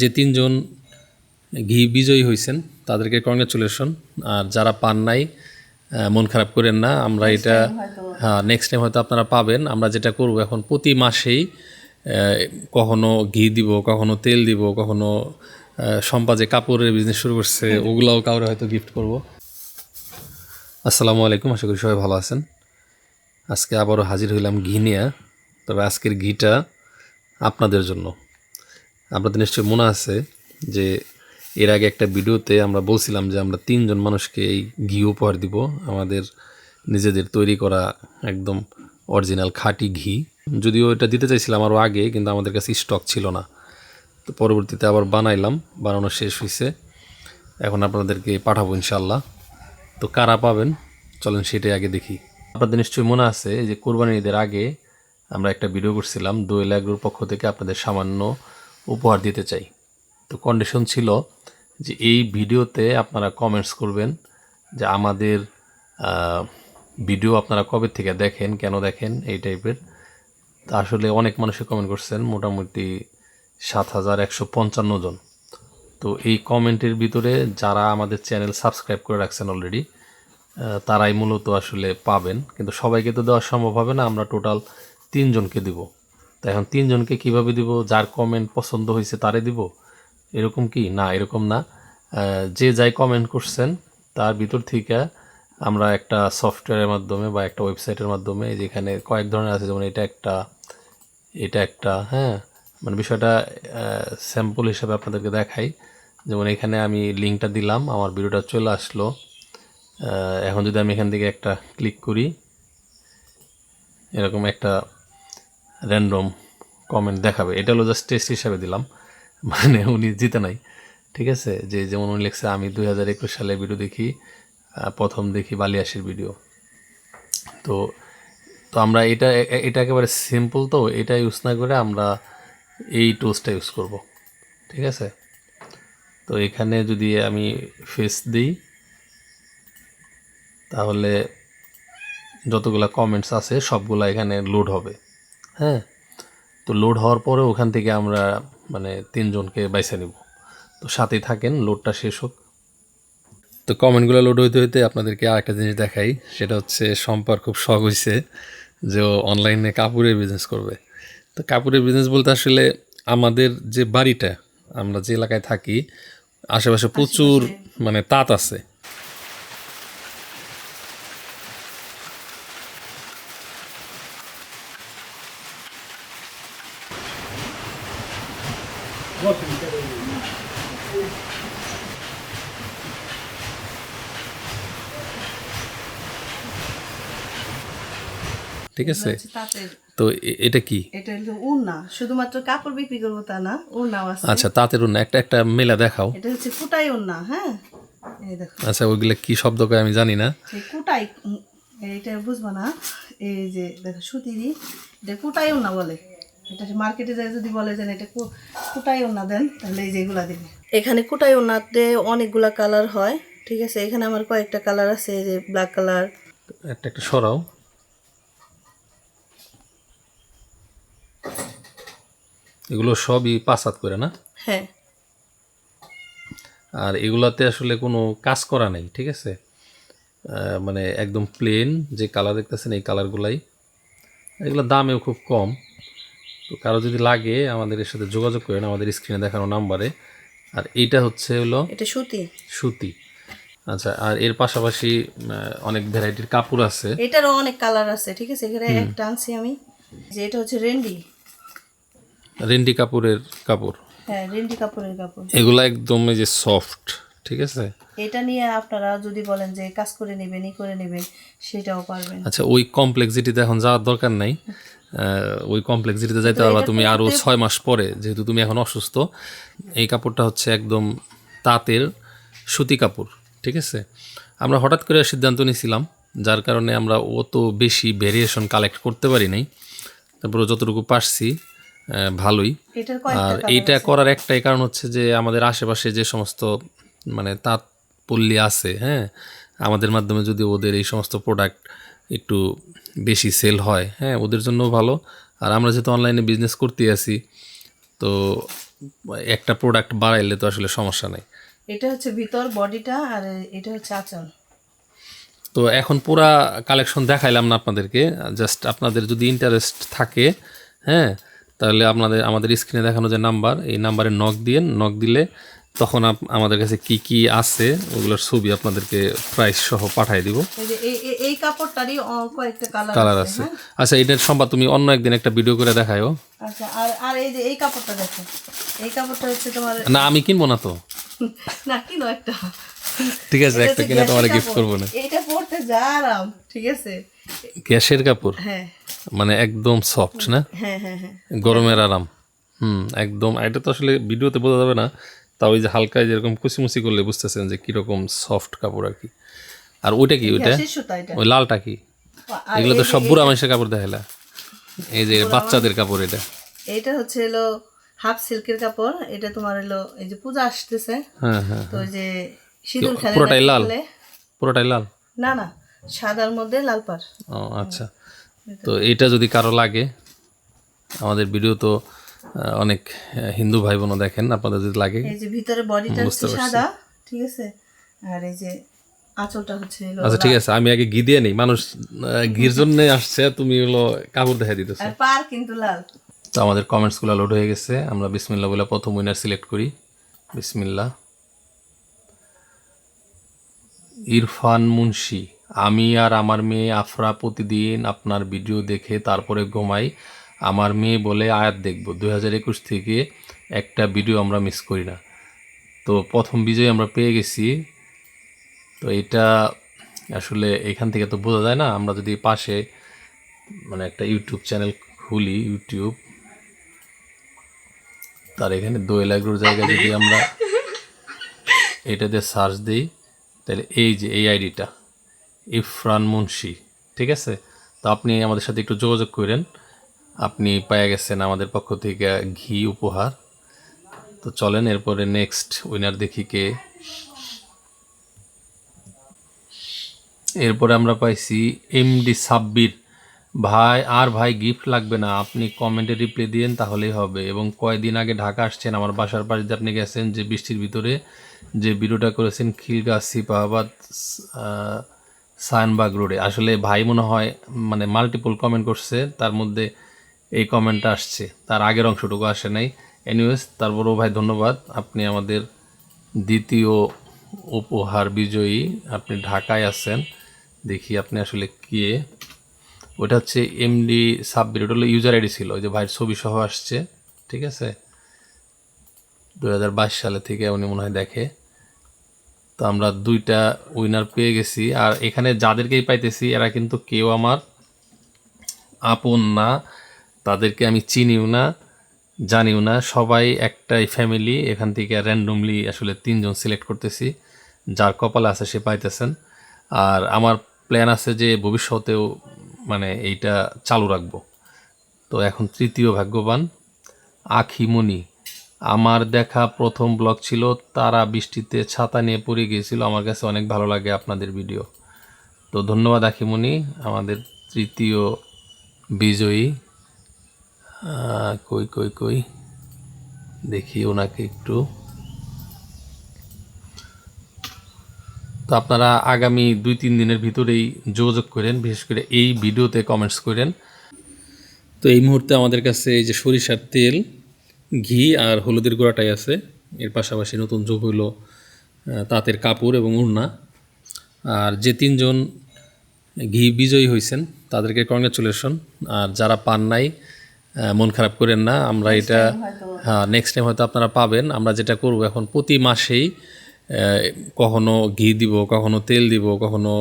যে তিনজন ঘি বিজয়ী হয়েছেন তাদেরকে কংগ্রেচুলেশন আর যারা পান নাই মন খারাপ করেন না আমরা এটা হ্যাঁ নেক্সট টাইম হয়তো আপনারা পাবেন। আমরা যেটা করব এখন প্রতি মাসেই কখনো ঘি দিব কখনো তেল দিব কখনো যে কাপড়ের বিজনেস শুরু করছে ওগুলাও কাউরে হয়তো গিফট করব। আসসালামু আলাইকুম আশা করি সবাই ভালো আছেন। আজকে আবারও হাজির হইলাম ঘি নিয়ে তবে আজকের ঘিটা আপনাদের জন্য। আপনাদের নিশ্চয়ই মনে আছে যে এর আগে একটা ভিডিওতে আমরা বলছিলাম যে আমরা তিনজন মানুষকে এই ঘি উপহার দিব। আমাদের নিজেদের তৈরি করা একদম অরিজিনাল খাঁটি ঘি। যদিও এটা দিতে চাইছিলাম আরও আগে, কিন্তু আমাদের কাছে স্টক ছিল না। তো পরবর্তীতে আবার বানাইলাম, বানানো শেষ হয়েছে এখন আপনাদেরকে পাঠাবো ইনশাল্লাহ তো কারা পাবেন? চলেন সেটাই আগে দেখি। আপনাদের নিশ্চয়ই মনে আছে যে কোরবানি ঈদের আগে আমরা একটা ভিডিও করছিলাম দোয়েল অ্যাগ্রোর পক্ষ থেকে আপনাদের সামান্য উপহার দিতে চাই। তো কন্ডিশন ছিল যে এই ভিডিওতে আপনারা কমেন্টস করবেন যে আমাদের ভিডিও আপনারা কবে থেকে দেখেন, কেন দেখেন, এই টাইপের তা আসলে অনেক মানুষই কমেন্ট করছেন, মোটামুটি সাত হাজার একশো পঞ্চান্ন জন। তো এই কমেন্টের ভিতরে যারা আমাদের চ্যানেল সাবস্ক্রাইব করে রাখছেন অলরেডি তারাই মূলত আসলে পাবেন। কিন্তু সবাইকে তো দেওয়া সম্ভব হবে না, আমরা টোটাল তিনজনকে দিব। তো এখন তিনজনকে কীভাবে দিব? যার কমেন্ট পছন্দ হয়েছে তারে দিব? এরকম কি? না, এরকম না। যে যাই কমেন্ট করছেন, তার ভিতর থেকে আমরা একটা সফটওয়্যারের মাধ্যমে বা একটা ওয়েবসাইটের মাধ্যমে যেখানে কয়েক ধরনের আছে, যেমন এটা একটা এটা একটা হ্যাঁ? মানে বিষয়টা স্যাম্পল হিসাবে আপনাদেরকে দেখাই। যেমন এখানে আমি লিঙ্কটা দিলাম, আমার ভিডিওটা চলে আসলো। এখন যদি আমি এখান থেকে একটা ক্লিক করি, এরকম একটা র্যান্ডম কমেন্ট দেখাবে। এটা হলো জাস্ট টেস্ট হিসাবে দিলাম। মানে উনি জিতে নাই। ঠিক আছে? যে যেমন উনি লিখছে, আমি দুই হাজার একুশ সালে ভিডিও দেখি প্রথম দেখি বালিয়াসির ভিডিও তো তো আমরা এটা এটা একেবারে সিম্পল তো, এটা ইউজ না করে আমরা এই টুলসটা ইউজ করব। ঠিক আছে? তো এখানে যদি আমি ফেস দিই, তাহলে যতগুলা কমেন্টস আছে, সবগুলা এখানে লোড হবে। হ্যাঁ। তো লোড হওয়ার পরে ওখান থেকে আমরা মানে তিনজনকে বাইছে নিব। তো সাথেই থাকেন লোডটা শেষ হোক। তো কমেন্টগুলো লোড হইতে হইতে আপনাদেরকে আরেকটা জিনিস দেখাই সেটা হচ্ছে সম্পার খুব শখ হয়েছে যে ও অনলাইনে কাপড়ের বিজনেস করবে। তো কাপড়ের বিজনেস বলতে আসলে আমাদের যে বাড়িটা আমরা যে এলাকায় থাকি আশেপাশে প্রচুর মানে তাঁত আছে। ঠিক আছে? তো এটা কি? এটা হলো উন্না শুধুমাত্র কাপড় বিক্রি করব তা না উন্নাও আছে। আচ্ছা তাঁতের উন্না একটা একটা মেলা দেখাও। এটা হচ্ছে কুটাই উন্না হ্যাঁ? এই দেখো। আচ্ছা ওইগুলো কি শব্দ করে আমি জানি না। কুটাই এইটা বুঝব না। এই যে দেখো সুতিরি এটা কুটাই উন্না বলে। এটা মার্কেটে যায় যদি বলে যে এটা কুটাই উন্না দেন তাহলে এই যে এগুলা দিবে। এখানে কুটাই উন্নাতে অনেকগুলা কালার হয় ঠিক আছে? এখানে আমার কয়েকটা কালার আছে এই যে ব্ল্যাক কালার একটা একটা সরাও। এগুলো সবই পাঁচ হাত করে না? হ্যাঁ। আর এগুলাতে আসলে কোনো কাজ করা নেই ঠিক আছে? আহ, মানে একদম প্লেন যে কালার দেখতেছেন এই কালারগুলাই এগুলোর দামেও খুব কম। তো কারও যদি লাগে আমাদের এর সাথে যোগাযোগ করেন আমাদের স্ক্রিনে দেখানো নাম্বারে আর এইটা হচ্ছে হলো এটা সুতি। সুতি। আচ্ছা আর এর পাশাপাশি অনেক ভ্যারাইটির কাপড় আছে। এটারও অনেক কালার আছে ঠিক আছে? এখানে একটা আনছি আমি। যে এটা হচ্ছে রেন্ডি। রেন্ডি কাপড়ের কাপড়। হ্যাঁ রেন্ডি কাপড়ের কাপড়। এগুলো একদম এই যে সফট ঠিক আছে? এটা নিয়ে আপনারা যদি বলেন যে কাজ করে নেবেন ই করে নেবেন সেটাও পারবেন। আচ্ছা ওই কমপ্লেক্সিটিতে এখন যাওয়ার দরকার নাই। ওই কমপ্লেক্সিটিতে যাইতে পারবা তুমি আরও ছয় মাস পরে যেহেতু তুমি এখন অসুস্থ এই কাপড়টা হচ্ছে একদম তাঁতের সুতি কাপড় ঠিক আছে? আমরা হঠাৎ করে সিদ্ধান্ত নিয়েছিলাম যার কারণে আমরা অত বেশি ভেরিয়েশন কালেক্ট করতে পারি নাই। তারপরে যতটুকু পারছি ভালোই। আর এইটা করার একটাই কারণ হচ্ছে যে আমাদের আশেপাশে যে সমস্ত মানে তাঁত পল্লী আছে হ্যাঁ? আমাদের মাধ্যমে যদি ওদের এই সমস্ত প্রোডাক্ট একটু বেশি সেল হয় হ্যাঁ ওদের জন্য ভালো। আর আমরা যেহেতু অনলাইনে বিজনেস করতে আছি তো একটা প্রোডাক্ট বাড়াইলে তো আসলে সমস্যা নেই। এটা হচ্ছে ভিতর বডিটা আর এটা হচ্ছে আঁচল। তো এখন পুরা কালেকশন দেখাইলাম না আপনাদেরকে জাস্ট আপনাদের যদি ইন্টারেস্ট থাকে হ্যাঁ তাহলে আপনাদের আমাদের স্ক্রিনে দেখানো যে নাম্বার এই নাম্বারে নক দিয়েন নক দিলে তখন আমাদের কাছে কি কি আছে ওগুলোর ছবি আপনাদেরকে প্রাইস সহ পাঠিয়ে দিব। এই কাপড়টারই কয়েকটা কালার কালার আছে আচ্ছা এটার সম্পা তুমি অন্য একদিন একটা ভিডিও করে দেখায়ও। আচ্ছা আর আর এই যে এই কাপড়টা দেখো। এই কাপড়টা হচ্ছে তোমার না আমি কিনবো না তো। না কিনো একটা। ঠিক আছে একটা কিনে তোমার গিফট করব না। এইটা পরতে যা আরাম ঠিক আছে? গ্যাসের কাপড়? হ্যাঁ। মানে একদম সফট না? হ্যাঁ হ্যাঁ হ্যাঁ। গরমের আরাম। হুম একদম। এটা তো আসলে ভিডিওতে বোঝা যাবে না। তাও ওই যে হালকা যেরকম কুচিমুচি করলে বুঝতেছেন যে কীরকম সফট কাপড় আর কি। আর ওইটা কি ওইটা? এটা। ওই লালটা কি? এগুলো তো সব বুড়া মানুষের কাপড় দেখালা এই যে বাচ্চাদের কাপড় এটা। এইটা হচ্ছে হলো হাফ সিল্কের কাপড়। এটা তোমার হলো এই যে পূজা আসতেছে। হ্যাঁ হ্যাঁ তো ওই যে সিঁদুর খেলে পুরোটাই লাল? পুরোটাই লাল? না না সাদার মধ্যে লাল পার ও আচ্ছা। তো এটা যদি কারও লাগে আমাদের ভিডিও তো অনেক হিন্দু ভাই বোনও দেখেন আপনাদের যদি লাগে। এই যে ভিতরে বডিটা সাদা ঠিক আছে? আর এই যে আঁচলটা হচ্ছে আচ্ছা ঠিক আছে আমি আগে ঘি দিয়ে নেই। মানুষ ঘির জন্য আসছে তুমি হলো কাপড় দেখা দিতেছো। আর পার কিন্তু লাল। তো আমাদের কমেন্টসগুলো লোড হয়ে গেছে। আমরা বিসমিল্লা বলে প্রথম উইনার সিলেক্ট করি। বিসমিল্লা ইরফান মুন্সি আমি আর আমার মেয়ে আফরা প্রতিদিন আপনার ভিডিও দেখে তারপরে ঘুমাই। আমার মেয়ে বলে আয়াত দেখব। দু হাজার একুশ থেকে একটা ভিডিও আমরা মিস করি না। তো প্রথম বিজয় আমরা পেয়ে গেছি। তো এটা আসলে এখান থেকে তো বোঝা যায় না। আমরা যদি পাশে মানে একটা ইউটিউব চ্যানেল খুলি ইউটিউব তার এখানে দোয়েল এগ্রোর জায়গায় যদি আমরা এটা দিয়ে সার্চ দিই তাহলে এই যে এই আইডিটা ইফরান মুন্সি ঠিক আছে? তো আপনি আমাদের সাথে একটু যোগাযোগ করেন। আপনি পেয়ে গেছেন আমাদের পক্ষ থেকে ঘি উপহার। তো চলেন, এরপরে নেক্সট উইনার দেখি কে। এরপরে আমরা পাইছি এমডি সাব্বির। ভাই, আর ভাই গিফট লাগবে না। আপনি কমেন্টে রিপ্লাই দিয়েন, তাহলেই হবে। এবং কয়দিন আগে ঢাকা আসছেন, আমার বাসার পাশে দিয়ে আপনি গেছেন, যে বৃষ্টির ভিতরে যে ভিডিওটা করেছেন খিলগাছ সিপাহাবাদ সায়নবাগ রোডে। আসলে ভাই মনে হয় মানে মাল্টিপল কমেন্ট করছে, তার মধ্যে এই কমেন্টটা আসছে। তার আগের অংশটুকু আসে নাই। এনিওয়েজ তারপরও ভাই, ধন্যবাদ। আপনি আমাদের দ্বিতীয় উপহার বিজয়ী। আপনি ঢাকায় আছেন। দেখি আপনি আসলে কে। ওটা হচ্ছে এমডি সাব্বির। ওটা হলো ইউজার আইডি ছিল। ওই যে ভাইয়ের ছবি সহ আসছে। ঠিক আছে? দু হাজার বাইশ সালে থেকে উনি মনে হয় দেখে। তো আমরা দুইটা উইনার পেয়ে গেছি। আর এখানে যাদেরকেই পাইতেছি, এরা কিন্তু কেউ আমার আপন না। তাদেরকে আমি চিনিও না, জানিও না। সবাই একটাই ফ্যামিলি এখান থেকে র্যান্ডমলি আসলে তিনজন সিলেক্ট করতেছি। যার কপালে আছে সে পাইতেছেন। আর আমার প্ল্যান আছে যে ভবিষ্যতেও মানে এইটা চালু রাখব। তো এখন তৃতীয় ভাগ্যবান, আখিমণি। আমার দেখা প্রথম ব্লগ ছিল, তারা বৃষ্টিতে ছাতা নিয়ে পড়ে গিয়েছিল। আমার কাছে অনেক ভালো লাগে আপনাদের ভিডিও তো ধন্যবাদ আখিমণি, আমাদের তৃতীয় বিজয়ী। কই কই কই? দেখি ওনাকে একটু। তো আপনারা আগামী দুই তিন দিনের ভিতরেই যোগাযোগ করেন বিশেষ করে এই ভিডিওতে কমেন্টস করেন। তো এই মুহূর্তে আমাদের কাছে এই যে সরিষার তেল ঘি আর হলুদের গুঁড়াটাই আছে। এর পাশাপাশি নতুন যোগ আহ, তাঁতের কাপড় এবং উড়না। আর যে তিনজন ঘি বিজয়ী হয়েছেন তাদেরকে কংগ্রেচুলেশন আর যারা পান নাই মন খারাপ করেন না আমরা এটা হ্যাঁ নেক্সট টাইম হয়তো আপনারা পাবেন। আমরা যেটা করব এখন প্রতি মাসেই কখনো ঘি দিব কখনো তেল দিব কখনো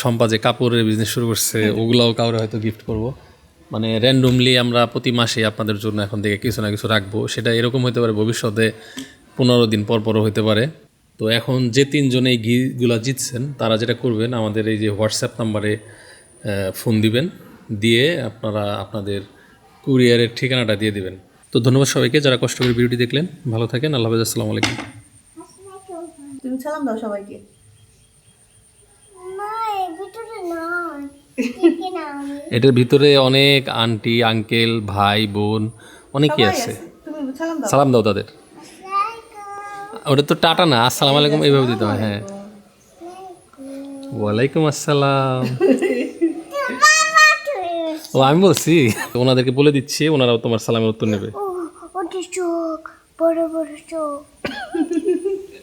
শম্পা যে কাপড়ের বিজনেস শুরু করছে ওগুলাও কাউরে হয়তো গিফট করব। মানে র্যান্ডমলি আমরা প্রতি মাসে আপনাদের জন্য এখন থেকে কিছু না কিছু রাখব। সেটা এরকম হতে পারে ভবিষ্যতে পনেরো দিন পর পরও হতে পারে। তো এখন যে তিনজন এই ঘিগুলা জিতছেন তারা যেটা করবেন আমাদের এই যে হোয়াটসঅ্যাপ নাম্বারে ফোন দিবেন। দিয়ে আপনারা আপনাদের কুরিয়ারের ঠিকানাটা দিয়ে দিবেন। তো ধন্যবাদ সবাইকে যারা কষ্ট করে ভিডিওটি দেখলেন ভালো থাকেন আল্লাহ হাফেজ আসসালামু আলাইকুম। তুমি সালাম দাও সবাইকে। এটার ভিতরে অনেক আন্টি আঙ্কেল ভাই বোন অনেকেই আছে। আছে। সালাম দাও। সালাম দাও তাদের। ওটা তো টাটা না আসসালামু আলাইকুম এইভাবে দিতে হয় হ্যাঁ। ওয়ালাইকুম আসসালাম। ও, আমি বলছি, ওনাদেরকে বলে দিচ্ছি, ওনারাও তোমার সালামের উত্তর নেবে। ওটা চোখ, বড় বড় চোখ।